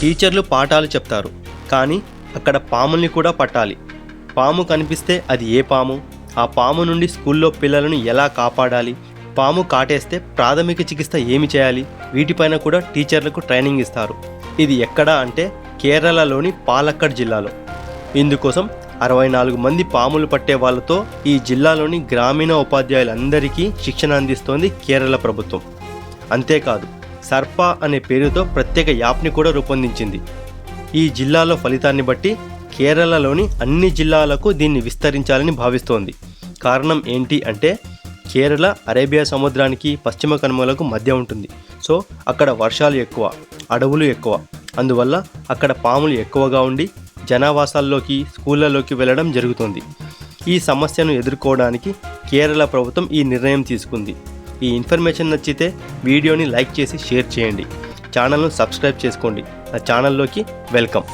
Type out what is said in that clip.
టీచర్లు పాఠాలు చెప్తారు కానీ అక్కడ పాముల్ని కూడా పట్టాలి. పాము కనిపిస్తే అది ఏ పాము? ఆ పాము నుండి స్కూల్లో పిల్లలను ఎలా కాపాడాలి? పాము కాటేస్తే ప్రాథమిక చికిత్స ఏమి చేయాలి? వీటిపైన కూడా టీచర్లకు ట్రైనింగ్ ఇస్తారు. ఇది ఎక్కడ అంటే కేరళలోని పాలక్కడ్ జిల్లాలో. ఇందుకోసం అరవై నాలుగు మంది పాములు పట్టే వాళ్ళతో ఈ జిల్లాలోని గ్రామీణ ఉపాధ్యాయులందరికీ శిక్షణ అందిస్తోంది కేరళ ప్రభుత్వం. అంతేకాదు సర్ప అనే పేరుతో ప్రత్యేక యాప్ని కూడా రూపొందించింది. ఈ జిల్లాలో ఫలితాన్ని బట్టి కేరళలోని అన్ని జిల్లాలకు దీన్ని విస్తరించాలని భావిస్తోంది. కారణం ఏంటి అంటే కేరళ అరేబియా సముద్రానికి పశ్చిమ కనుమలకు మధ్య ఉంటుంది. సో అక్కడ వర్షాలు ఎక్కువ అడవులు ఎక్కువ. అందువల్ల అక్కడ పాములు ఎక్కువగా ఉండి జనావాసాల్లోకి స్కూళ్ళలోకి వెళ్ళడం జరుగుతుంది. ఈ సమస్యను ఎదుర్కోవడానికి కేరళ ప్రభుత్వం ఈ నిర్ణయం తీసుకుంది. ఈ ఇన్ఫర్మేషన్ నచ్చితే వీడియోని లైక్ చేసి షేర్ చేయండి. ఛానల్ను సబ్స్క్రైబ్ చేసుకోండి. నా ఛానల్లోకి వెల్కమ్.